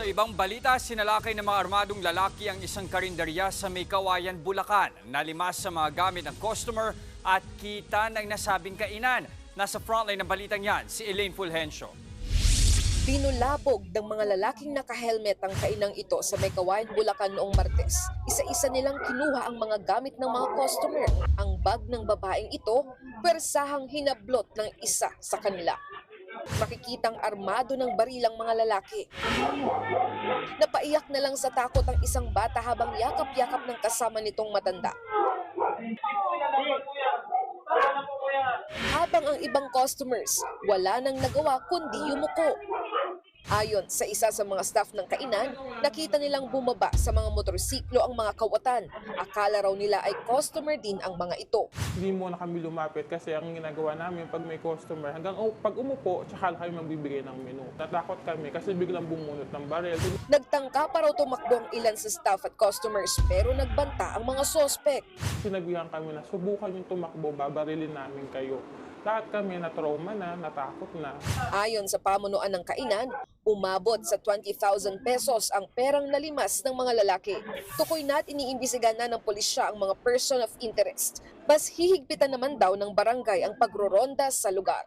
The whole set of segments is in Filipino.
Sa ibang balita, sinalakay ng mga armadong lalaki ang isang karinderya sa May Bulacan. Nalimas sa mga gamit ng customer at kita ng nasabing kainan. Nasa frontline ng balitang yan, si Elaine Fulgencio. Pinulabog ng mga lalaking nakahelmet ang kainang ito sa May Bulacan noong Martes. Isa-isa nilang kinuha ang mga gamit ng mga customer. Ang bag ng babaeng ito, persahang hinablot ng isa sa kanila. Makikitang armado ng barilang mga lalaki. Napaiyak na lang sa takot ang isang bata habang yakap-yakap ng kasama nitong matanda. Habang ang ibang customers, wala nang nagawa kundi yumuko. Ayon sa isa sa mga staff ng kainan, nakita nilang bumaba sa mga motorsiklo ang mga kawatan. Akala raw nila ay customer din ang mga ito. Hindi muna kami lumapit kasi ang ginagawa namin pag may customer, hanggang u- pag umupo, tsaka kami magbibigay ng menu. Natakot kami kasi biglang bumunot ng baril. Nagtangka pa raw tumakbo ang ilan sa staff at customers pero nagbanta ang mga sospek. Sinabihan kami na subukan yung tumakbo, babarilin namin kayo. Lahat kami na trauma na, natakot na. Ayon sa pamunuan ng kainan, umabot sa 20,000 pesos ang perang nalimas ng mga lalaki. Tukoy na't iniimbisigan na ng pulisya ang mga person of interest. Mas hihigpitan naman daw ng barangay ang pagroronda sa lugar.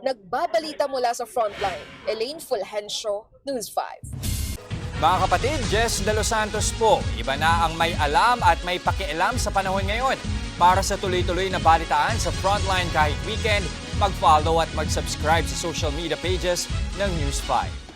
Nagbabalita mula sa frontline, Elaine Fulgencio, News 5. Mga kapatid, Jess De Los Santos po. Iba na ang may alam at may pakialam sa panahon ngayon. Para sa tuloy-tuloy na balitaan sa Frontline kahit weekend, mag-follow at mag-subscribe sa social media pages ng News 5.